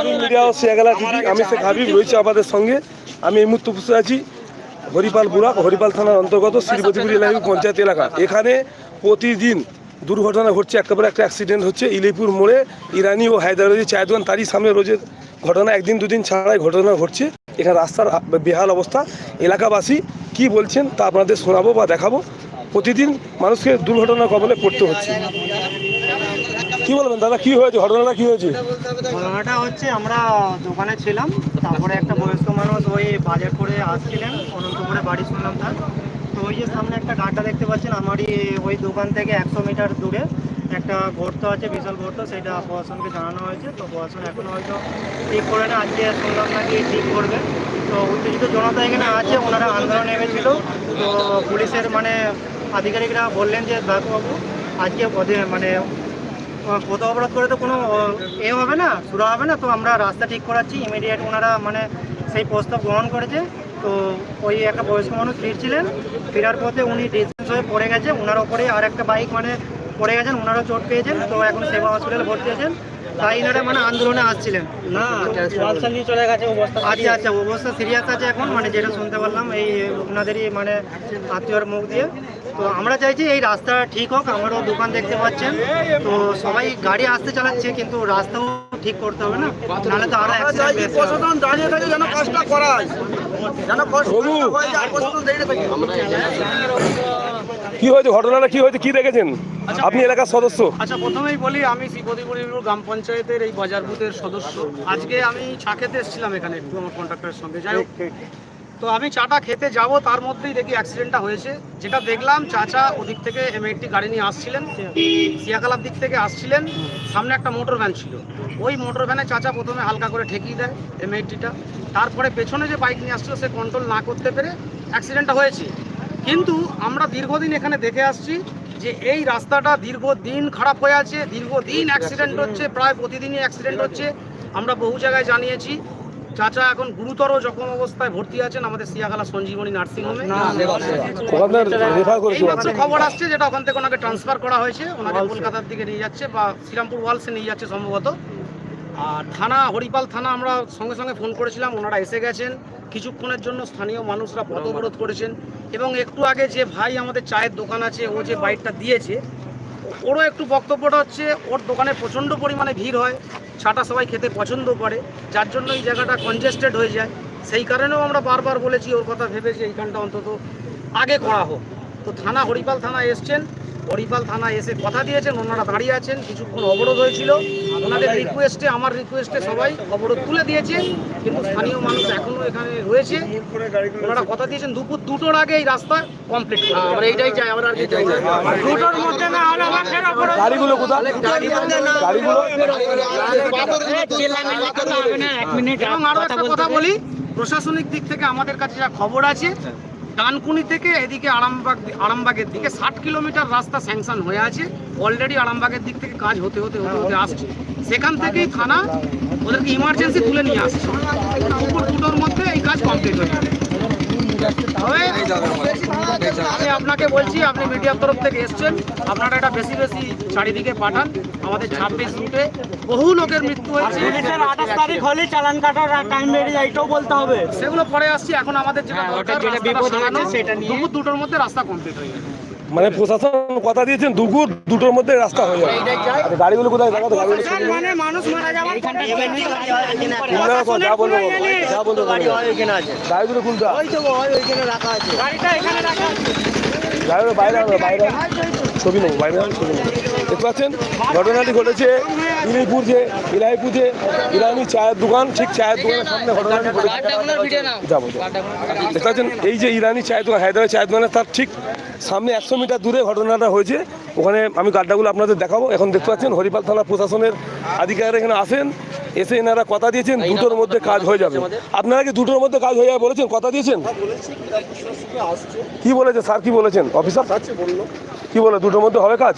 Habib media ও শেয়াগালা TV আমি শেখ হাবিব রয়েছে আমাদের সঙ্গে। আমি এই মুহূর্তে বসে আছি হরিপাল বুড়াক হরিপাল থানার অন্তর্গত শ্রীপতিপুর এলাকা পঞ্চায়েত এলাকা। এখানে প্রতিদিন দুর্ঘটনা ঘটছে একেবারে একটা অ্যাক্সিডেন্ট হচ্ছে ইলিপুর মোড়ে। ইরানি ও হায়দ্রাবাদি চায়ের দোকান তারই সামনে রোজের ঘটনা একদিন দুদিন ছাড়াই ঘটনা ঘটছে। এখানে রাস্তার বেহাল অবস্থা। এলাকাবাসী কি বলছেন তা আপনাদের শোনাবো বা দেখাবো। প্রতিদিন মানুষকে দুর্ঘটনার কবলে পড়তে হচ্ছে। কি বলবেন দাদা, কি হয়েছে? ঘটনাটা কি হয়েছে? ঘটনাটা হচ্ছে, আমরা দোকানে ছিলাম, তারপরে একটা বয়স্ক মানুষ ওই বাজার করে আসছিলেন, অনন্তপুরে বাড়ি শুনলাম তার। তো ওই যে সামনে একটা গাড্ডা দেখতে পাচ্ছেন, আমারই ওই দোকান থেকে একশো মিটার দূরে একটা গর্ত আছে, বিশাল গর্ত, সেটা প্রশাসনকে জানানো হয়েছে। তো প্রশাসন এখন হয়তো ঠিক করে না, আজকে শুনলাম নাকি ঠিক করবে। তো উত্তেজিত জনতা এখানে আছে, ওনারা আন্দোলন নেমেছিল। তো পুলিশের মানে আধিকারিকরা বললেন যে, বাবু আজকে মানে পথ অবরোধ করে তো কোনো এ হবে না শুরু হবে না, তো আমরা রাস্তা ঠিক করাচ্ছি ইমিডিয়েট ওনারা মানে সেই প্রস্তাব গ্রহণ করেছে। তো ওই একটা বয়স্ক মানুষ ফিরছিলেন ফেরার পথে উনি ডিস্টেন্স হয়ে পড়ে গেছে ওনার ওপরে আর একটা বাইক মানে পড়ে গেছেন ওনারও চোট পেয়েছেন, তো এখন সেবা হসপিটালে ভর্তি আছেন তাই এনারা মানে আন্দোলনে আসছিলেন। না নিয়ে চলে গেছে অবস্থা আচ্ছা আচ্ছা অবস্থা সিরিয়াস আছে এখন মানে যেটা শুনতে পারলাম এই ওনাদেরই মানে আত্মীয়র মুখ দিয়ে। তো আমরা চাইছি এই রাস্তা ঠিক হোক আমারও দোকান দেখতে পাচ্ছেন। তো সবাই গাড়ি আসতে চালাচ্ছে কিন্তু রাস্তাও ঠিক করতে হবে না। নাহলে তো আরও অ্যাক্সিডেন্ট দাঁড়িয়ে থাকে যেন করায়। কষ্ট। হয়ে যায় থাকে। কি হয়েছে? ঘটনাটা কি হয়েছে? কি দেখেছেন? আপনি এলাকার সদস্য। আচ্ছা প্রথমেই বলি আমি শ্রীপতিপুর গ্রাম পঞ্চায়েতের এই বাজার বুথের সদস্য। আজকে আমি চা খেতে এসেছিলাম এখানে একটু আমার কন্ট্রাক্টরের সঙ্গে। যাই হোক তো আমি চাটা খেতে যাব তার মধ্যেই দেখি অ্যাক্সিডেন্টটা হয়েছে। যেটা দেখলাম চাচা ওদিক থেকে এমএইটটি গাড়ি নিয়ে আসছিলেন সিয়াকালার দিক থেকে আসছিলেন সামনে একটা মোটর ভ্যান ছিল। ওই মোটর ভ্যানে চাচা প্রথমে হালকা করে ঠেকিয়ে দেয় এমএইটটিটা তারপরে পেছনে যে বাইক নিয়ে আসছিল সে কন্ট্রোল না করতে পেরে অ্যাক্সিডেন্টটা হয়েছে। কিন্তু আমরা দীর্ঘদিন এখানে দেখে আসছি যে এই রাস্তাটা দীর্ঘদিন খারাপ হয়ে আছে দীর্ঘদিন অ্যাক্সিডেন্ট হচ্ছে প্রায় প্রতিদিনই অ্যাক্সিডেন্ট হচ্ছে। আমরা বহু জায়গায় জানিয়েছি। চাচা এখন গুরুতর জখম অবস্থায় ভর্তি আছেন আমাদের সিয়াগালা সঞ্জীবনী নার্সিংহোমে। খবর আসছে যেটা ওখান থেকে ওনাকে ট্রান্সফার করা হয়েছে। ওনাকে কলকাতার দিকে নিয়ে যাচ্ছে বা শ্রীরামপুর ওয়ালসে নিয়ে যাচ্ছে সম্ভবত। আর থানা হরিপাল থানা আমরা সঙ্গে সঙ্গে ফোন করেছিলাম ওনারা এসে গেছেন। কিছুক্ষণের জন্য স্থানীয় মানুষরা পথ অবরোধ করেছেন এবং একটু আগে যে ভাই আমাদের চায়ের দোকান আছে, ও যে বাইকটা দিয়েছে, ওরও একটু বক্তব্যটা হচ্ছে, ওর দোকানে প্রচণ্ড পরিমাণে ভিড় হয়, ছাটা সবাই খেতে পছন্দ করে, যার জন্য এই জায়গাটা কনজেস্টেড হয়ে যায়। সেই কারণেও আমরা বারবার বলেছি, ওর কথা ভেবে যে এইখানটা অন্তত আগে করা হোক। তো থানা হরিপাল থানা এসছেন হরিপাল থানা এসে কথা দিয়েছেন ওনারা দাঁড়িয়ে আছেন কিছুক্ষণ অবরোধ হয়েছিল। ওনাদের রিকোয়েস্টে আমার রিকোয়েস্টে সবাই অবরোধ তুলে দিয়েছে কিন্তু স্থানীয় মানুষ এখনও এখানে রয়েছে। ওনারা কথা দিয়েছেন দুপুর দুটোর আগে এই রাস্তা কমপ্লিট আমরা এইটাই চাই আমরা আর কি চাই। দুটোর মধ্যে না হলে আবার গাড়িগুলো কোথায়? গাড়িগুলো এবং আরও একটা কথা বলি প্রশাসনিক দিক থেকে আমাদের কাছে যা খবর আছে ডানকুনি থেকে এদিকে আরামবাগ, আরামবাগের দিকে ষাট কিলোমিটার রাস্তা স্যাংশন হয়ে আছে। অলরেডি আরামবাগের দিক থেকে কাজ হতে হতে হতে হতে আসছে। সেখান থেকেই থানা ওদেরকে ইমার্জেন্সি তুলে নিয়ে আসছে। দুটোর মধ্যে এই কাজ কমপ্লিট হয়ে যাবে। আমি আপনাকে বলছি আপনি মিডিয়ার তরফ থেকে এসছেন। আপনারা এটা বেশি বেশি চারিদিকে পাঠান। আমাদের ছাব্বিশ রুটে বহু লোকের মৃত্যু হয়েছে। আঠাশ তারিখ হলে চালান কাটার টাইম বেড়ে যায় এটাও বলতে হবে। সেগুলো পরে আসছি। এখন আমাদের যেটা হ্যাঁ। দুপুর দুটোর মধ্যে রাস্তা কমপ্লিট হয়ে যাবে। মানে প্রশাসন কথা দিয়েছেন দুপুর দুটোর মধ্যে রাস্তা হয়ে যাবে। আচ্ছা, গাড়িগুলো কোথায়? দেখাতো গাড়িগুলো। মানে যা বলব যা বলব গাড়িগুলো কোনটা? ওই তো ওই ওইখানে রাখা আছে। গাড়িটা এখানে রাখা আছে। বাইরে বাইরে ছবি নেব বাইরে ছবি নেব দেখতে পাচ্ছেন? ঘটনাটি ঘটেছে ইলিপুর যে, ইলাইপুর যে ইরানি চায়ের দোকান, ঠিক চায়ের দোকানের সামনে ঘটনাটি ঘটেছে। যাব। দেখতে পাচ্ছেন? এই যে ইরানি চায়ের দোকান, হায়দ্রাবাদ চায়ের দোকানের তার ঠিক সামনে একশো মিটার দূরে ঘটনাটা হয়েছে। ওখানে আমি গাড্ডাগুলো আপনাদের দেখাবো। এখন দেখতে পাচ্ছেন, হরিপাল থানা প্রশাসনের আধিকারিক এখানে আসেন এসে এনারা কথা দিয়েছেন দুটোর মধ্যে কাজ হয়ে যাবে। আপনারা কি দুটোর মধ্যে কাজ হয়ে যাবে বলেছেন? কথা দিয়েছেন? কি বলেছে? স্যার কি বলেছেন? অফিসার? কি বলে? দুটোর মধ্যে হবে কাজ?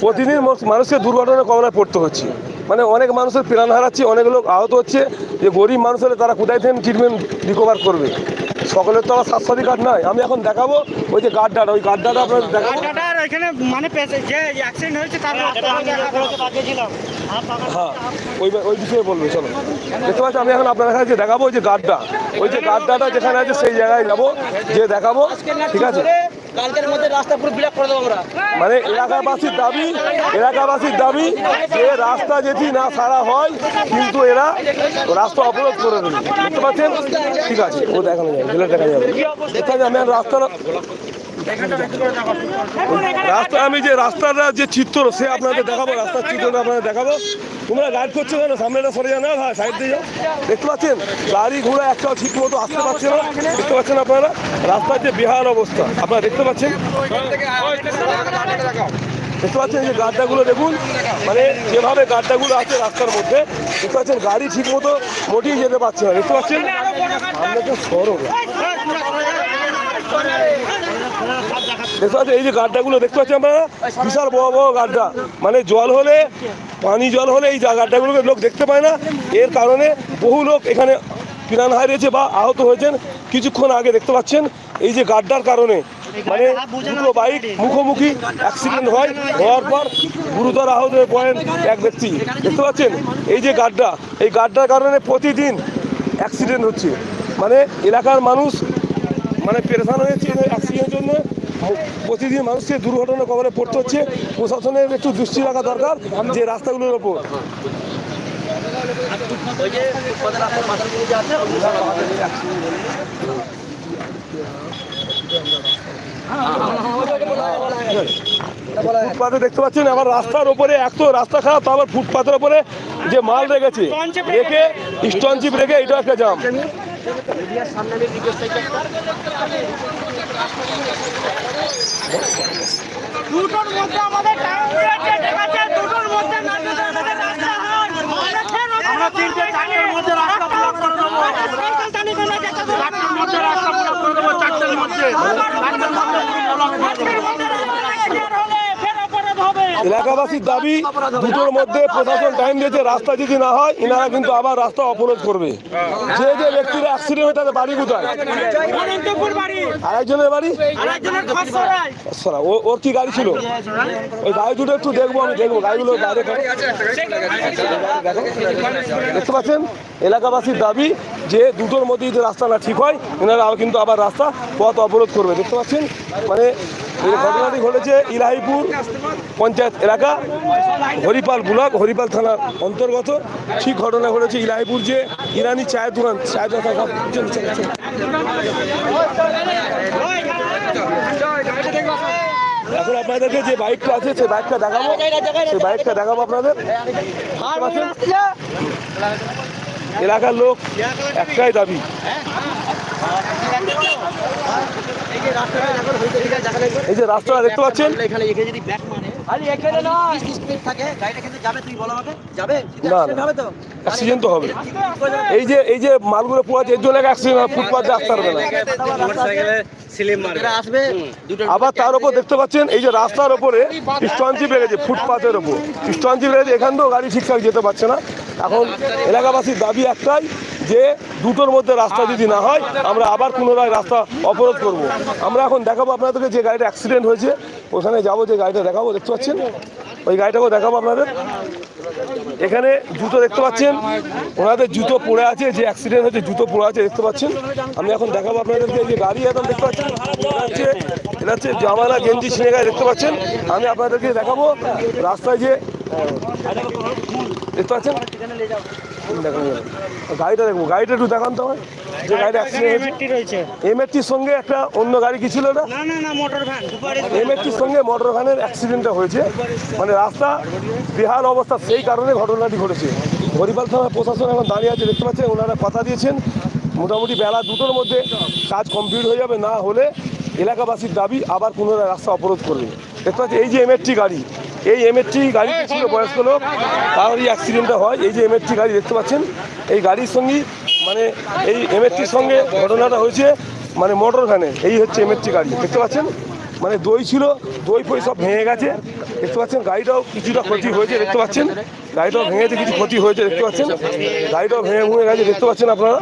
প্রতিদিন মানুষ- মানুষকে দুর্ঘটনার কবলায় পড়তে হচ্ছে। মানে অনেক মানুষের প্রাণ হারাচ্ছে অনেক লোক আহত হচ্ছে। যে গরিব মানুষ হলে তারা কোথায় থেকে ট্রিটমেন্ট রিকভার করবে? সকলের তো আমার স্বাস্থ্যসাথী কার্ড নয় আমি এখন দেখাবো ওই যে গাড্ডাটা ওই গাড্ডাটা আপনার দেখাবো? এখানে মানে যে অ্যাক্সিডেন্ট হয়েছে তার হ্যাঁ ওই ওই বিষয়ে বলবে চলো। দেখতে পাচ্ছি আমি এখন আপনার কাছে দেখাবো ওই যে গাড্ডা ওই যে গাড্ডাটা যেখানে আছে সেই জায়গায় যাব যে দেখাবো ঠিক আছে? কালকের মধ্যে রাস্তা পুরো ব্লক করে দেবো আমরা। মানে এলাকাবাসীর দাবি এলাকাবাসীর দাবি যে রাস্তা যদি না সারা হয় কিন্তু এরা রাস্তা অবরোধ করে দেবে। বুঝতে পারছেন? ঠিক আছে ও দেখানো যাবে দেখা যাবে। আমি আর রাস্তার রাস্তা, আমি যে রাস্তার যে চিত্র, সে আপনাদের দেখাবো, রাস্তার চিত্রটা আপনাদের দেখাবো। তোমরা গাইড করছ কেন? সামনেটা সরে যাও না ভাই সাইড দিয়ে যাও। দেখতে পাচ্ছেন? গাড়ি ঘোড়া একটা ঠিক মতো আসতে পারছে না। দেখতে পাচ্ছেন আপনারা? রাস্তার যে বিহার অবস্থা, আপনারা দেখতে পাচ্ছেন? দেখতে পাচ্ছেন যে গাড্ডাগুলো দেখুন মানে যেভাবে গাড্ডাগুলো আছে রাস্তার মধ্যে, দেখতে পাচ্ছেন গাড়ি ঠিক মতো মোটেই যেতে পারছে না। দেখতে পাচ্ছেন? আপনাকে সরব দেখতে এই যে গাড্ডাগুলো দেখতে পাচ্ছেন আপনারা? বিশাল বড় বড় গাড্ডা। মানে জল হলে, পানি জল হলে এই গাড্ডাগুলোকে লোক দেখতে পায় না। এর কারণে বহু লোক এখানে প্রাণ হারিয়েছে বা আহত হয়েছেন। কিছুক্ষণ আগে দেখতে পাচ্ছেন, এই যে গাড্ডার কারণে। মানে দুটো বাইক মুখোমুখি অ্যাক্সিডেন্ট হয়, হওয়ার পর গুরুতর আহত হয়ে পড়েন এক ব্যক্তি। দেখতে পাচ্ছেন? এই যে গাড্ডা, এই গাড্ডার কারণে প্রতিদিন অ্যাক্সিডেন্ট হচ্ছে। মানে এলাকার মানুষ মানে পেরেশান হয়েছে অ্যাক্সিডেন্টের জন্য। প্রতিদিন মানুষকে দুর্ঘটনা কবলে পড়তে হচ্ছে। প্রশাসনের একটু দৃষ্টি রাখা দরকার যে রাস্তাগুলোর ওপর। ফুটপাতে দেখতে পাচ্ছেন, আবার রাস্তার ওপরে এত রাস্তা খারাপ তো আবার ফুটপাতের ওপরে যে মাল রেখেছে, রেখে স্টনচিপ রেখে এটা একটা জাম দুটোর মধ্যে আমাদের টাইম দিয়েছে ঠিক আছে? দুটোর মধ্যে না দিলে আমাদের রাস্তা হয়। আমরা তিনটে চারটের মধ্যে রাস্তা ব্লক করে দেবো। চারটের মধ্যে রাস্তা ব্লক করে দেবো চারটের মধ্যে। চারটের মধ্যে এলাকাবাসীর দাবি দুটোর মধ্যে প্রশাসন টাইম দিয়েছে রাস্তা যদি না হয় ইনারা কিন্তু আবার রাস্তা অবরোধ করবে। যে যে ব্যক্তির অ্যাক্সিডেন্ট হয় তাদের বাড়ি কোথায়? অনন্তপুর বাড়ি। আর একজনের বাড়ি? আরেকজনের ও ওর কি গাড়ি ছিল? ওই গাড়ি দুটো একটু দেখব আমি দেখব গাড়িগুলো বাইরে দেখতে পাচ্ছেন? এলাকাবাসীর দাবি যে দুটোর মধ্যে যদি রাস্তা না ঠিক হয় এনারা কিন্তু আবার রাস্তা পথ অবরোধ করবে। দেখতে পাচ্ছেন? মানে এই ঘটনাটি ঘটেছে ইলাহিপুর পঞ্চায়েত এলাকা, হরিপাল ব্লক, হরিপাল থানার অন্তর্গত ঠিক ঘটনা ঘটেছে ইলাহিপুর যে ইরানি চায়ের দোকান চায়ের দোকান। এখন আপনাদেরকে যে বাইকটা আছে, সেই বাইকটা দেখাবো সেই বাইকটা দেখাবো আপনাদের? এলাকার লোক একটাই দাবি এই যে রাস্তাটা দেখতে পাচ্ছেন? এখানে এখানে যদি ব্যাক মানে আরে এখানে না স্পিড থাকে? গাড়িটা কিন্তু যাবে তুই বলো আমাকে। যাবে? না, হবে তো। অ্যাক্সিডেন্ট তো হবে। এই যে এই যে মালগুলো পোয়া এর জন্য অ্যাক্সিডেন্ট ফুটপাথে পারবে না। আবার তার উপর দেখতে পাচ্ছেন এই যে রাস্তার ওপরে স্টনচিপ রেখেছে ফুটপাথের ওপর স্টনচিপ বেড়েছে এখান থেকেও গাড়ি ঠিকঠাক যেতে পারছে না। এখন এলাকাবাসীর দাবি একটাই যে দুটোর মধ্যে রাস্তা যদি না হয়, আমরা আবার পুনরায় রাস্তা অবরোধ করব। আমরা এখন দেখাবো আপনাদেরকে যে গাড়িটা অ্যাক্সিডেন্ট হয়েছে। ওখানে যাব, যে গাড়িটা দেখাবো, দেখতে পাচ্ছেন? ওই গাড়িটাকেও দেখাবো আপনাদের। এখানে জুতো দেখতে পাচ্ছেন? ওনাদের জুতো পড়ে আছে, যে অ্যাক্সিডেন্ট হয়েছে, জুতো পড়ে আছে, দেখতে পাচ্ছেন? আমি এখন দেখাবো আপনাদেরকে যে গাড়ি এখন দেখতে পাচ্ছেন? এটা হচ্ছে জামালা গেঞ্জি ছিঁড়ে গায়ে দেখতে পাচ্ছেন? আমি আপনাদেরকে দেখাবো রাস্তায় যে দেখতে পাচ্ছেন? দেখানো যাবে। গাড়িটা দেখব গাড়িটা একটু দেখান তো আমার যে গাড়িটা এমএটির সঙ্গে একটা অন্য গাড়ি কি ছিল সুপারি এমএটির সঙ্গে মোটর ভ্যানের অ্যাক্সিডেন্টটা হয়েছে। মানে রাস্তা বেহাল অবস্থা সেই কারণে ঘটনাটি ঘটেছে। হরিপাল থানার প্রশাসন এখন দাঁড়িয়ে আছে দেখতে পাচ্ছেন? ওনারা কথা দিয়েছেন। মোটামুটি বেলা দুটোর মধ্যে কাজ কমপ্লিট হয়ে যাবে। না হলে এলাকাবাসীর দাবি আবার পুনরায় রাস্তা অবরোধ করবে। দেখতে পাচ্ছি এই যে এমএটি গাড়ি এই এমএটি গাড়িতে ছিল বয়স্ক লোক তার এই অ্যাক্সিডেন্টটা হয়। এই যে এমএটি গাড়ি দেখতে পাচ্ছেন এই গাড়ির সঙ্গে মানে এই এমএটির সঙ্গে ঘটনাটা হয়েছে মানে মোটর ভ্যানে এই হচ্ছে এমএটি গাড়ি দেখতে পাচ্ছেন? মানে দই ছিল দই ফই সব ভেঙে গেছে। দেখতে পাচ্ছেন গাড়িটাও কিছুটা ক্ষতি হয়েছে দেখতে পাচ্ছেন? গাড়িটাও ভেঙেছে কিছু ক্ষতি হয়েছে দেখতে পাচ্ছেন? গাড়িটাও ভেঙে ভুঙে গেছে দেখতে পাচ্ছেন আপনারা?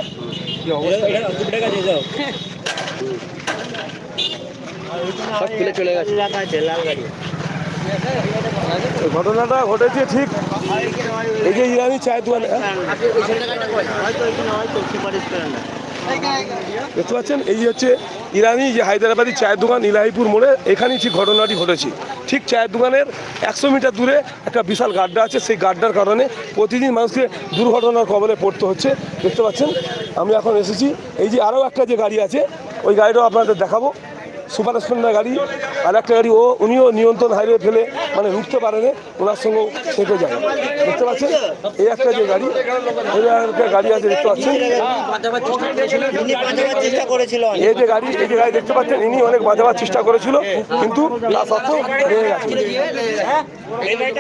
চলে গেছে। ঘটনাটা ঘটেছে ঠিক এই যে ইরানি চায়ের দোকান হ্যাঁ? দেখতে পাচ্ছেন? এই হচ্ছে ইরানি যে হায়দ্রাবাদি চায়ের দোকান ইলাহিপুর মোড়ে, এখানেই ঠিক ঘটনাটি ঘটেছে। ঠিক চায়ের দোকানের একশো মিটার দূরে একটা বিশাল গাড্ডা আছে, সেই গাড্ডার কারণে প্রতিদিন মানুষকে দুর্ঘটনার কবলে পড়তে হচ্ছে। দেখতে পাচ্ছেন? আমি এখন এসেছি। এই যে আরও একটা যে গাড়ি আছে, ওই গাড়িটাও আপনাদের দেখাবো। সুপার স্প্লেন্ডার গাড়ি আর একটা গাড়ি, ও, উনিও নিয়ন্ত্রণ হাইওয়ে ফেলে মানে রুখতে পারেনি ওনার সঙ্গেও থেকে যায়। দেখতে পাচ্ছেন? এই একটা যে গাড়ি ওই একটা গাড়ি আছে, দেখতে পাচ্ছেন? এই যে গাড়ি, এই যে গাড়ি দেখতে পাচ্ছেন, ইনি অনেক বাজাবার চেষ্টা করেছিল, কিন্তু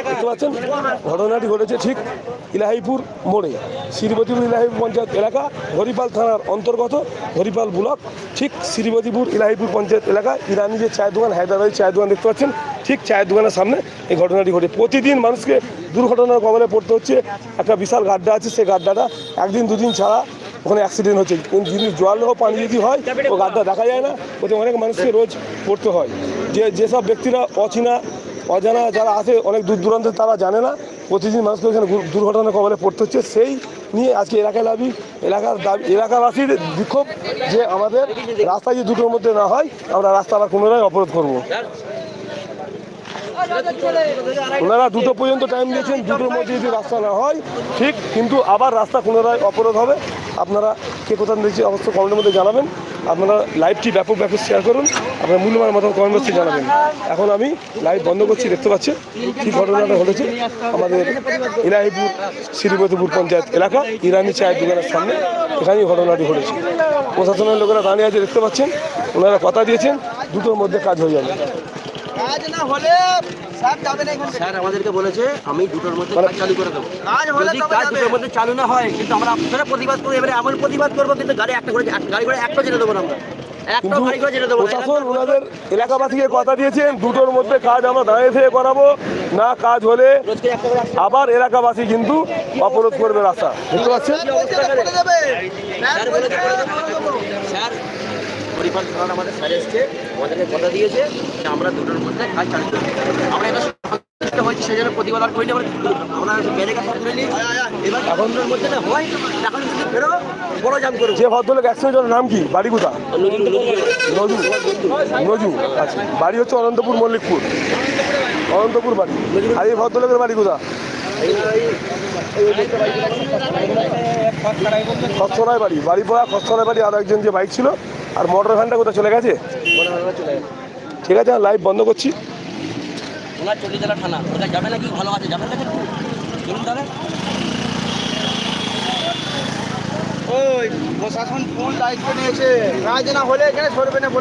দেখতে পাচ্ছেন? ঘটনাটি ঘটেছে ঠিক ইলাহিপুর মোড়ে শ্রীপতিপুর ইলাহিপুর পঞ্চায়েত এলাকা, হরিপাল থানার অন্তর্গত হরিপাল ব্লক, ঠিক শ্রীপতিপুর ইলাহিপুর পঞ্চায়েত এলাকা। ইরানি যে চায়ের দোকান হায়দ্রাবাদি চায়ের দোকান দেখতে পাচ্ছেন, ঠিক চায়ের দোকানের সামনে এই ঘটনাটি ঘটে। প্রতিদিন মানুষকে দুর্ঘটনার কবলে পড়তে হচ্ছে, একটা বিশাল গাড্ডা আছে, সেই গাড্ডাটা একদিন, দুদিন ছাড়া ওখানে অ্যাক্সিডেন্ট হচ্ছে। কিন্তু যদি জল হোক পানি যদি হয়, ও গাড্ডা দেখা যায় না, ওতে অনেক মানুষকে রোজ পড়তে হয়। যে, যেসব ব্যক্তিরা অচেনা, অজানা যারা আছে, অনেক দূর দূরান্তে তারা জানে না প্রতিদিন মানুষকে ওখানে দু- দুর্ঘটনার কবলে পড়তে হচ্ছে। সেই নিয়ে আজকে এলাকায় লাভি এলাকার দাবি এলাকাবাসীর বিক্ষোভ যে আমাদের রাস্তা যদি দুটোর মধ্যে না হয়, আমরা রাস্তা আবার পুনরায় অবরোধ করব। ওনারা দুটো পর্যন্ত টাইম দিয়েছেন, দুটোর মধ্যে যদি রাস্তা না হয়, ঠিক, কিন্তু আবার রাস্তা পুনরায় অবরোধ হবে। আপনারা কে কোথাও দিয়েছি অবশ্যই কমেন্টের মধ্যে জানাবেন। আপনারা লাইভটি ব্যাপক ব্যাপক শেয়ার করুন, আপনার মূল্যবান মতো বক্সে জানাবেন। এখন আমি লাইভ বন্ধ করছি, দেখতে পাচ্ছি কী ঘটনাটা ঘটেছে। আমাদের ইলাহিপুর, শ্রীপতিপুর পঞ্চায়েত এলাকা, ইরানি চায়ের দোকানের সামনে এখানেই ঘটনাটি ঘটেছে। প্রশাসনের লোকেরা দাঁড়িয়ে আছে, দেখতে পাচ্ছেন, ওনারা কথা দিয়েছেন, দুটোর মধ্যে কাজ হয়ে যাবে। কাজ না হলে স্যার যাবে না এখানে স্যার আমাদেরকে বলেছে আমি দুটোর মধ্যে কাজ চালু করে দেবো। কাজ হলে কাজ দুটোর মধ্যে চালু না হয় কিন্তু আমরা আপনারা প্রতিবাদ করব এবারে এমন প্রতিবাদ করব কিন্তু গাড়ি একটা করে গাড়ি করে একটা যেতে দেবো না আমরা। একটা কিন্তু করে যেতে দেবো না। প্রশাসন ওনাদের এলাকাবাসীকে কথা দিয়েছেন দুটোর মধ্যে কাজ আমরা দাঁড়িয়ে থেকে করাবো না কাজ হলে আবার এলাকাবাসী কিন্তু অবরোধ করবে রাস্তা। দেখতে পাচ্ছেন করে পরিবার থানা আমাদের স্যার এসছে আমাদেরকে কথা দিয়েছে যে আমরা দুটোর মধ্যে কাজ চালু করব আমরা এটা সন্তুষ্ট হয়েছি সেই জন্য প্রতিবাদ আর করিনি আমরা সব তুলে নিই এবার মধ্যে না হয় এখন যদি বেরো বড় জাম করব যে ভদ্রলোক অ্যাক্সিডেন্ট নাম কি? বাড়ি কোথা নজু নজু আচ্ছা। বাড়ি হচ্ছে অনন্তপুর মল্লিকপুর। অনন্তপুর বাড়ি। আর এই ভদ্রলোকের বাড়ি কোথা খসড়ায় বাড়ি বাড়ি পড়া খসড়ায় বাড়ি। আর একজন যে বাইক ছিল আর মোটর ভ্যানটা কোথায় চলে গেছে? ঠিক আছে লাইভ বন্ধ করছি। ওনার চল্লিশতলা থানা। ওটা যাবে নাকি? ভালো আছে। যাবে চলুন তাহলে। ওই প্রশাসন ফোন দায়িত্ব নিয়েছে। কাজ না হলে এখানে সরবে না বলে